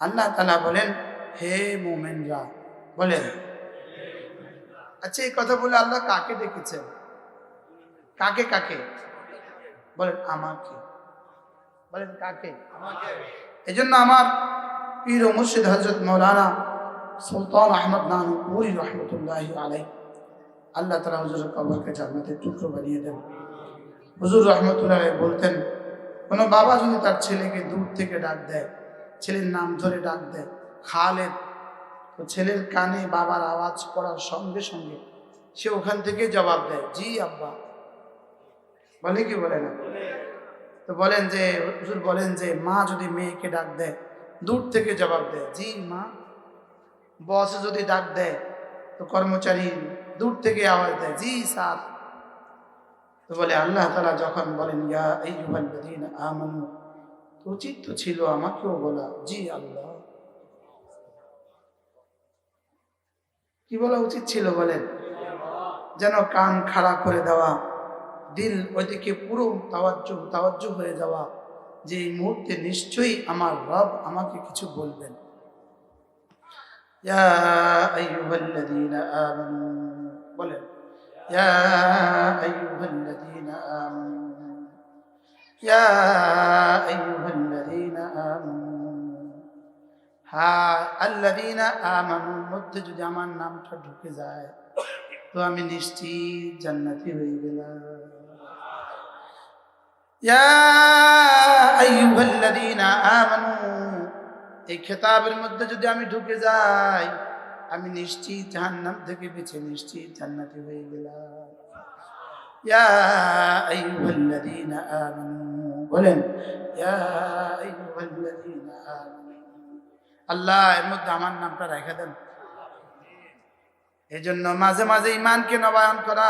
আল্লাহ তালা বলেন, হে মোমেনরা, বলেন আচ্ছা এই কথা বলে আল্লাহ কাকে ডেকেছেন? কাকে কাকে? বলেন, আমাকে। বলেন, কাকে? এই জন্য আমার পীর মুর্শিদ হজরত মৌলানা সুলতান আহমদ নানুপুরি রহমতুল্লাহ আলাই আল্লাহ তালা হুজুর কবরকে জান্নাতের টুকরো বানিয়ে দেন। হুজুর রহমতুল্লাহ বলতেন, কোনো বাবা যদি তার ছেলেকে দূর থেকে ডাক দেয় ছেলের নাম ধরে ডাক দেয়, খালেদ। তো ছেলের কানে বাবার আওয়াজ পড়ার সঙ্গে সঙ্গে সে ওখান থেকে জবাব দেয়, জি আব্বা। বলে কি বলে না? তো বলেন যে, হুজুর বলেন যে, মা যদি মেয়েকে ডাক দেয়, দূর থেকে জবাব দেয়, জি মা। বস যদি ডাক দেয়, তো কর্মচারী দূর থেকে আওয়াজ দেয়, জি স্যার। তো বলে, আল্লাহ তালা যখন বলেন, ইয়া এই আমানু উচিত তো ছিল আমাকেও বলা, জি আল্লাহ। কি বলা উচিত ছিল বলেন? যেন কান খাড়া করে দেওয়া, দিল ওইদিকে পুরো তাওয়াজ্জু তাওয়াজ্জু হয়ে যাওয়া, যে এই মুহূর্তে নিশ্চয়ই আমার রব আমাকে কিছু বলবেন। বলেন, ইয়া আইয়ুহাল্লাযীনা আমানু, ইয়া আল্লাযীনা আমানুর মধ্যে যদি আমার নামটা ঢুকে যায়, তো আমি নিশ্চিত জান্নাতি হয়ে গেলাম। এই খেতাবের মধ্যে যদি আমি ঢুকে যাই, আমি নিশ্চিত জাহান্নাম থেকে বেঁচে নিশ্চিত জান্নাতি হয়ে গেলাম। বলেন আল্লাহ, এর মধ্যে আমার নামটা রেখে দেন। এই জন্য মাঝে মাঝে ইমানকে নবায়ন করা।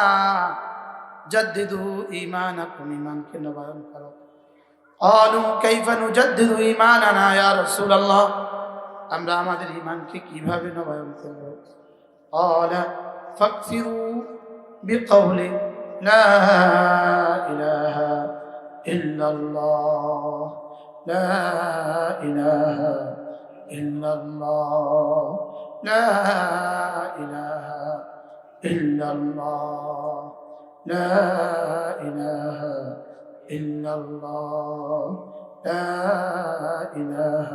জদ্দিদু ইমান আকুম ইমানকে নবায়ন করো। অলু কাইফানু জদ্দিদু ইমান আনা ইয়া রাসূলুল্লাহ। আমরা আমাদের ইমানকে কীভাবে নবায়ন করব? অলা ফাকফিরু বিকাউলি লা ইলাহা ইল্লাল্লাহ। লা ইলাহা إلا الله. لا إله إلا الله. لا إله إلا الله. لا إله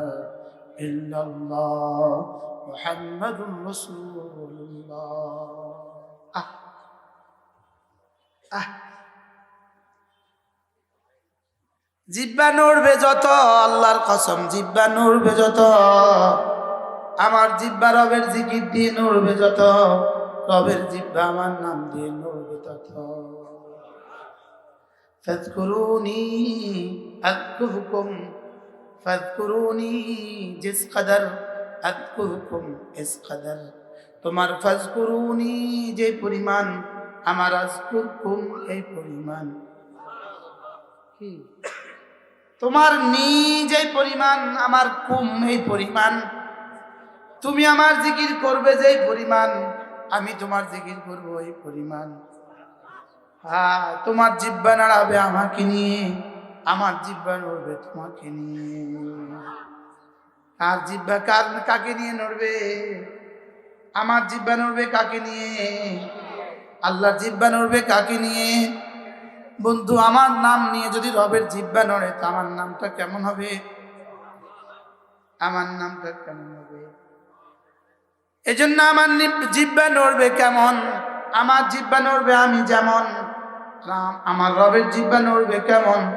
إلا الله. محمد رسول الله. آه. آه. জিব্বা নড়বে যত, আল্লাহর কসম, জিব্বা নড়বে যত। আমার জিব্বা রবের জিকির দিয়ে নড়বে যত, রবের জিব্বা আমার নাম দিয়ে নড়বে তত। ফাজকুরুনি আযকুরকুম ফাজকুরুনি জিস কদর আযকুরকুম ইস কদর তোমার ফাজকুরুনি যে পরিমাণ, আমার আযকুরকুম এই পরিমাণ। কি? তোমার নিজে পরিমাণ, আমার কুম এই পরিমাণ। তুমি আমার জিকির করবে যে পরিমাণ, আমি তোমার জিকির করব এই পরিমাণ। হ্যাঁ তোমার জিব্বা নাড়াবে আমাকে নিয়ে, আমার জিব্বা নড়বে তোমাকে নিয়ে। আর জিব্বা কার, কাকে নিয়ে নড়বে? আমার জিব্বা নড়বে কাকে নিয়ে? আল্লাহর জিব্বা নড়বে কাকে নিয়ে? বন্ধু, আমার নাম নিয়ে যদি রবের জিব্বা নড়ে, তো আমার নামটা কেমন হবে? আমার নামটা কেমন হবে? এজন্য আমার নি- জিব্বা নড়বে কেমন? আমার জিব্বা নড়বে আমি যেমন। আমার রবের জিব্বা নড়বে কেমন?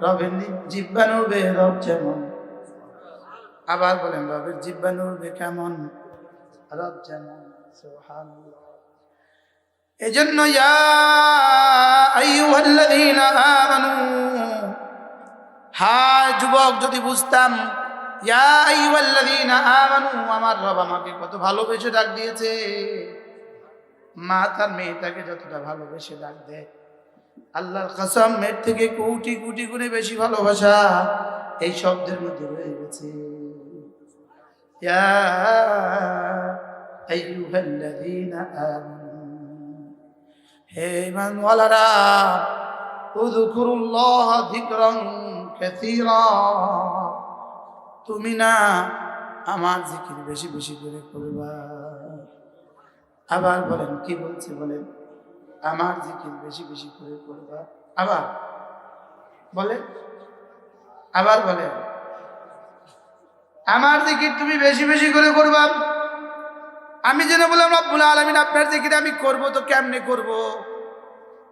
রবের জিব্বা নড়বে রব যেমন। আবার বলেন, রবের জিব্বা নড়বে কেমন? রব যেমন, সুবহানাল্লাহ। এজন্য হায় যুবক, যদি বুঝতাম আমার রব আমাকে কত ভালোবেসে ডাক দিয়েছে। মা তার মেয়েটাকে যতটা ভালোবেসে ডাক দেয়। আল্লাহর কসম মেয়ের থেকে কোটি কোটি গুণে বেশি ভালোবাসা এই শব্দের মধ্যে রয়ে গেছে। ইয়া আইয়ুহাল্লাযীনা আমানু হে ইমানওয়ালারা, উযকুরুল্লাহ যিকরান কাসীরা। তুমি না আমার জিকির বেশি বেশি করে করবা। আবার বলেন, কি বলছে বলেন? আমার জিকির বেশি বেশি করে করবা। আবার বলে আবার বলেন, আমার জিকির তুমি বেশি বেশি করে করবা। আমি যেন বললাম, রব্বুল আলমিন, আপনার যে আমি করব তো কেমনে করব।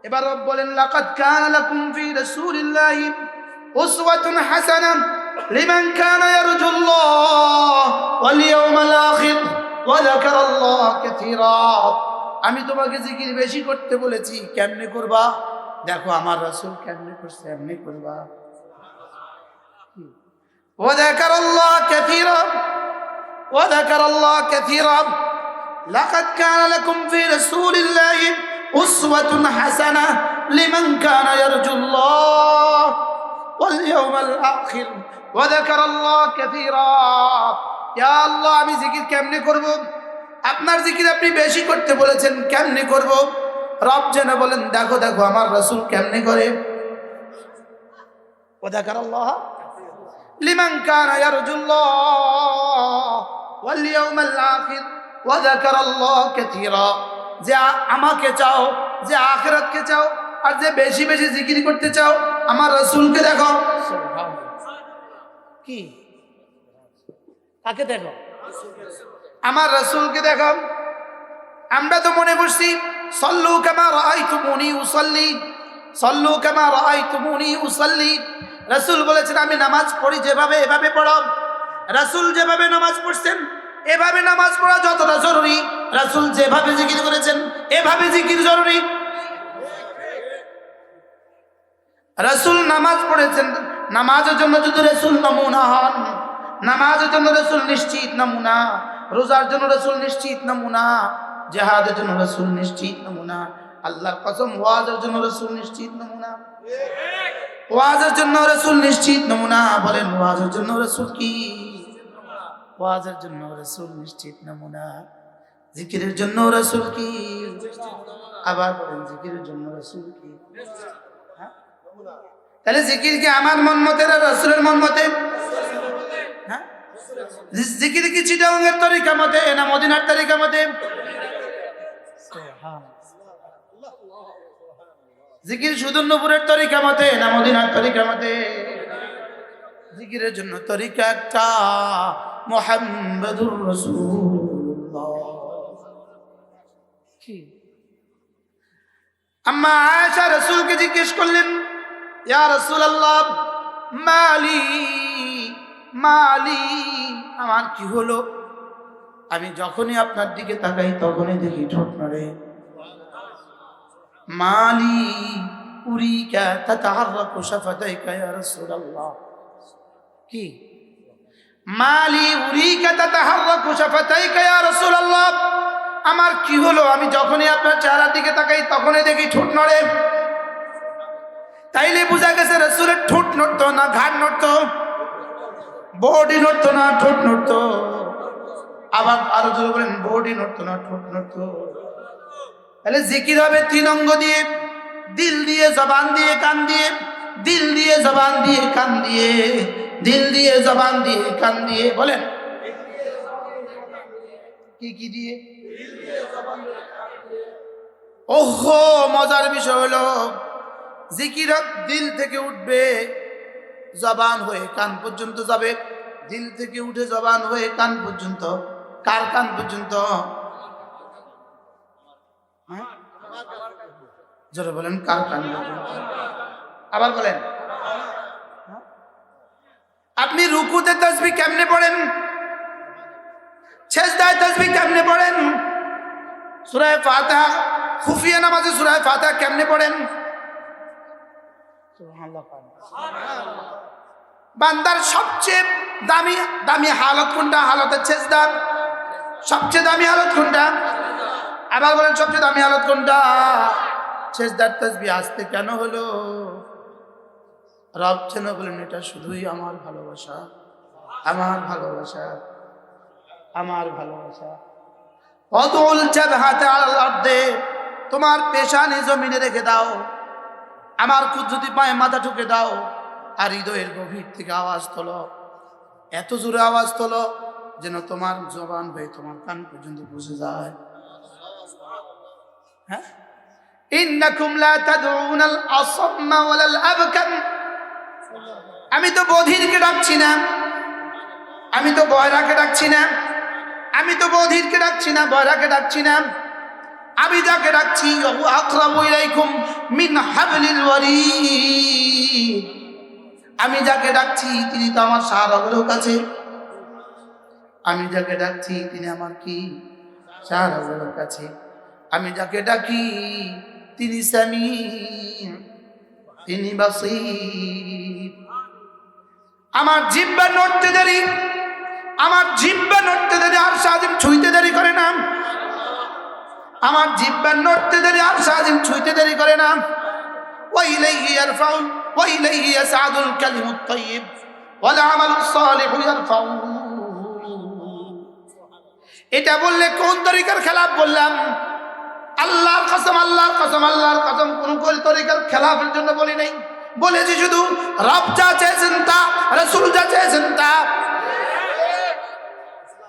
এবার রব বলেন, লাকাদ কানা লাকুম ফি উসওয়াতুন হাসানান লিমান কানা ইয়ারজুল্লাহ ওয়াল ইয়াওমাল আখির ওয়া যাকারাল্লাহ কাসীরা. আমি তোমাকে জিকির বেশি করতে বলেছি, কেমনে করবা? দেখো, আমার রাসূল কেমনে করছে, এমনি করবা। ওয়া যাকারাল্লাহ কাসীরা, ওয়া যাকারাল্লাহ কাসীরা। لقد كان لكم في رسول الله أسوة حسنة لمن كان يرجو الله واليوم الآخر وذكر الله كثيرا يا الله আমি জিকির কেমনে করব আপনার জিকির আপনি বেশি করতে বলেছেন কেমনে করব রব যেন বলেন দেখো দেখো আমার রাসূল কেমনে করে وذكر الله لمن كان يرجو الله واليوم الآخر যে আমাকে চাও যে আখেরাতকে চাও আর যে বেশি বেশি জিকির করতে চাও আমার রসুলকে দেখো। কি? তাকে দেখো? আমার রসুলকে দেখো। আমরা তো মনে করছি সল্লু Kemar I তুমুনি উসল্লি Sallu Kemar I তুমুনি উসল্লি। রসুল বলেছেন আমি নামাজ পড়ি যেভাবে এভাবে পড়ব রসুল যেভাবে নামাজ পড়ছেন এভাবে নামাজ পড়া যতটা জরুরি, রাসূল যেভাবে জিকির করেছেন, এভাবে জিকির জরুরি। রাসূল নামাজ পড়েছেন, নামাজের জন্য যদি রাসূল নমুনা হন, নামাজের জন্য রসুল নিশ্চিত নমুনা, রোজার জন্য রসুল নিশ্চিত নমুনা, জেহাদের জন্য রসুল নিশ্চিত নমুনা, আল্লাহর কসম, ওয়াজের জন্য রসুল নিশ্চিত নমুনা। ওয়াজের জন্য রাসূল নিশ্চিত নমুনা, বলেন ওয়াজের জন্য রসুল কি? ওয়াজের জন্য রাসূল নিশ্চিত নমুনা। জিকিরের জন্য রসুল কি? আবার বলেন, জিকিরের জন্য রাসূল কি? হ্যাঁ? তাহলে জিকির কি আমার মন মতে না রসুলের মন মতে? হ্যাঁ? জিকির কি চিটাঙ্গের তরিকা মতে না মদিনার তরিকা মতে? জিকির সুদর্ণপুরের তরিকা মতে না মদিনার তরিকা মতে? জিকিরের জন্য তরিকা একটা। মোহাম্মদুর রসুল্লাহ আম্মা আয়েশা রসুলকে জিজ্ঞেস করলেন, ইয়া রসুল আল্লাহ মালি মালি, আমার কি হলো? আমি যখনই আপনার দিকে তাকাই, তখনই দেখি ঠোঁট নড়ে। মালি, উরিকা, তাতাহাররাকু, শাফাতাইকা, ইয়া রাসূলুল্লাহ। কি? মালি আমার কি হলো? আমি যখনই আপনার চেহারার দিকে তাকাই, তখনই দেখি ঠোঁট নড়ে। তাইলে বোঝা গেছে রসুলের ঠোঁট নড়তো না ঘাট নড়তো, বডি নড়তো না, ঠোঁট নড়তো। আবার আরও জোরে বলেন, বডি নড়তো না, ঠোঁট নড়তো। তাহলে জিকির হবে তিন অঙ্গ দিয়ে। দিল দিয়ে, জবান দিয়ে, কান দিয়ে। দিল দিয়ে, জবান দিয়ে, কান দিয়ে। দিল দিয়ে, জবান দিয়ে, কান দিয়ে বলেন। কি কি দিয়ে? ওহো, মজার বিষয় হলো, জিকির দিল থেকে উঠবে, জবান হয়ে কান পর্যন্ত যাবে। দিল থেকে উঠে জবান হয়ে কান পর্যন্ত, কার কান পর্যন্ত? হ্যাঁ? জোরে বলেন, কার কান পর্যন্ত? আবার বলেন? আপনি রুকুতে তসবি কেমনে পড়েন? শেষদায় তসবি কেমনে পড়েন? সুরায় ফাতিহা খুফিয়া নামাজে সুরায় ফাতিহা কেমনে পড়েন? বান্দার সবচেয়ে দামি দামি হালত কোনটা? হালতের শেষদা সবচেয়ে দামি হালত কোনটা? আবার বলেন সবচেয়ে দামি হালত কোনটা? শেষদার তসবি আসতে কেন হলো? রব যেন বলেন এটা শুধুই আমার ভালোবাসা। আমার ভালোবাসা। আমার ভালোবাসা। অদল হাতে আলাদে তোমার পেশানি জমিনে রেখে দাও। আমার কুদ্রুতি পায়ে মাথা ঠুকে দাও আর হৃদয়ের গভীর থেকে আওয়াজ তোলো। এত জোরে আওয়াজ তোলো যেন তোমার জবান হয়ে তোমার কান পর্যন্ত পৌঁছে যায়। হ্যাঁ? আমি তো বধিরকে ডাকছি না। আমি তো বয়রাকে ডাকছি না। আমি তো বধিরকে ডাকছি না, বয়রাকে ডাকছি না। আমি যাকে ডাকছি আমি যাকে ডাকছি, তিনি তো আমার সাহাবাগেরও কাছে। আমি যাকে ডাকছি, তিনি আমার কি? সাহাবাগেরও কাছে। আমি যাকে ডাকি, তিনি সামি তিনি বাসির আমার জিব্বা নড়তে দেরি আমার জিব্বা নড়তে দেরি আর সাজিম ছুঁইতে দেরি করে না আমার জিব্বা নড়তে দেরি আর সাজিম ছুঁইতে দেরি করে না وإليه يرفع وإليه يسعد الكلم الطيب والعمل الصالح يرفعه এটা বললে কোন তরিকার খেলাফ বললাম আল্লাহর কসম আল্লাহর কসম আল্লাহর কসম কোন কোন তরিকার খেলাফের জন্য বলি নাই বলেছি শুধু রব যা চেয়েছেন তা রসুল যা চেয়েছেন তা।